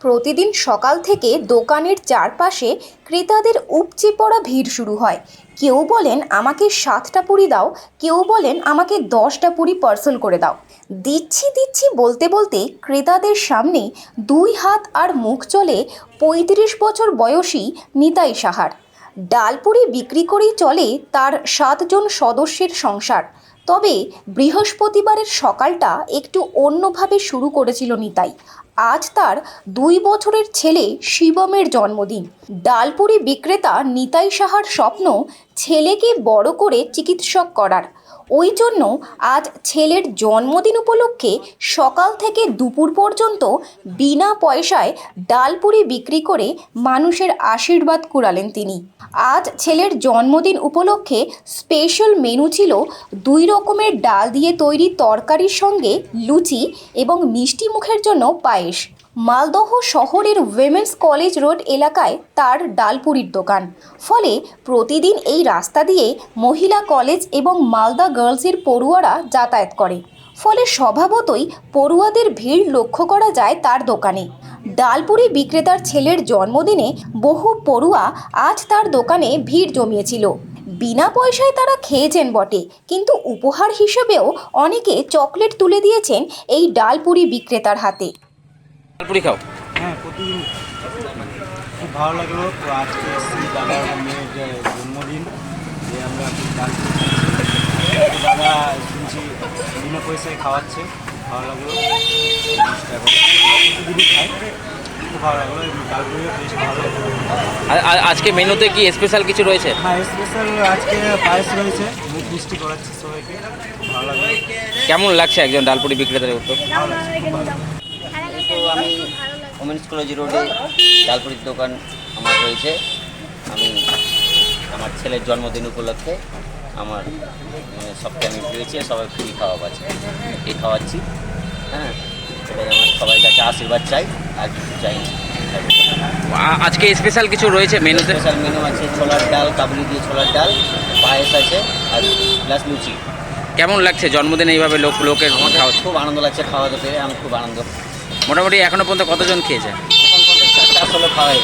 প্রতিদিন সকাল থেকে দোকানের চারপাশে ক্রেতাদের উপচে পড়া ভিড় শুরু হয়। কেউ বলেন, আমাকে সাতটা পুরি দাও। কেউ বলেন, আমাকে দশটা পুরি পার্সেল করে দাও। দিচ্ছি দিচ্ছি বলতে বলতে ক্রেতাদের সামনে দুই হাত আর মুখ চলে পঁয়ত্রিশ বছর বয়সী নিতাই সাহার। ডালপুরি বিক্রি করেই চলে তার সাতজন সদস্যের সংসার। তবে বৃহস্পতিবারের সকালটা একটু অন্যভাবে শুরু করেছিল নিতাই। আজ তার দুই বছরের ছেলে শিবমের জন্মদিন। ডালপুরি বিক্রেতা নিতাই সাহার স্বপ্ন ছেলেকে বড় করে চিকিৎসক করার। ওই জন্য আজ ছেলের জন্মদিন উপলক্ষে সকাল থেকে দুপুর পর্যন্ত বিনা পয়সায় ডালপুরি বিক্রি করে মানুষের আশীর্বাদ কুড়ালেন তিনি। আজ ছেলের জন্মদিন উপলক্ষে স্পেশাল মেনু ছিল দুই রকমের ডাল দিয়ে তৈরি তরকারির সঙ্গে লুচি এবং মিষ্টি মুখের জন্য পায়েস। মালদহ শহরের উইমেন্স কলেজ রোড এলাকায় তার ডালপুরির দোকান। ফলে প্রতিদিন এই রাস্তা দিয়ে মহিলা কলেজ এবং মালদা গার্লসের পড়ুয়ারা যাতায়াত করে। ফলে স্বভাবতই পড়ুয়াদের ভিড় লক্ষ্য করা যায় তার দোকানে। ডালপুরি বিক্রেতার ছেলের জন্মদিনে বহু পড়ুয়া আজ তার দোকানে ভিড় জমিয়েছিল। বিনা পয়সায় তারা খেয়েছেন বটে। কিন্তু উপহার হিসেবেও অনেকে চকলেট তুলে দিয়েছেন এই ডালপুরি বিক্রেতার হাতে। পুরি খাও। হ্যাঁ প্রতিদিন খুব ভালো লাগল। তো আজকে এসেছি দাদা মেয়ের জন্মদিন যে আমরা একটু ডাল পুরি খাচ্ছি। তো দাদা শুনছি বিনা পয়সায় খাওয়াচ্ছে। ভালো লাগল। প্রতিদিনই খাই আজকে মেনুতে কি স্পেশাল কিছু রয়েছে? হ্যাঁ স্পেশাল আজকে পায়েস রয়েছে। মুখ মিষ্টি করাচ্ছি সবাইকে। খুব ভালো লাগল। কেমন লাগছে একজন ডালপুরি বিক্রেতার তো আমি ওমেন্স কলেজ রোডে ডালপুরির দোকান আমার রয়েছে। আমি আমার ছেলের জন্মদিন উপলক্ষে আমার মানে সবকে আমি পেয়েছি সবাই ফ্রি খাওয়া আছে। এই খাওয়াচ্ছি হ্যাঁ? এটাই আমার সবাই কাছে আশীর্বাদ চাই। আর কিছু চাই আজকে স্পেশাল কিছু রয়েছে মেনুতে স্পেশাল মেনু আছে ছোলার ডাল কাবলি দিয়ে ছোলার ডাল পায়েস আছে আর প্লাস লুচি। কেমন লাগছে জন্মদিনে এইভাবে লোক লোকের খাওয়া? খুব আনন্দ লাগছে খাওয়া পেরে আমি খুব আনন্দ। মোটামুটি এখনও পর্যন্ত কতজন খেয়েছে? এখন পর্যন্ত চারশো লোক খাওয়াই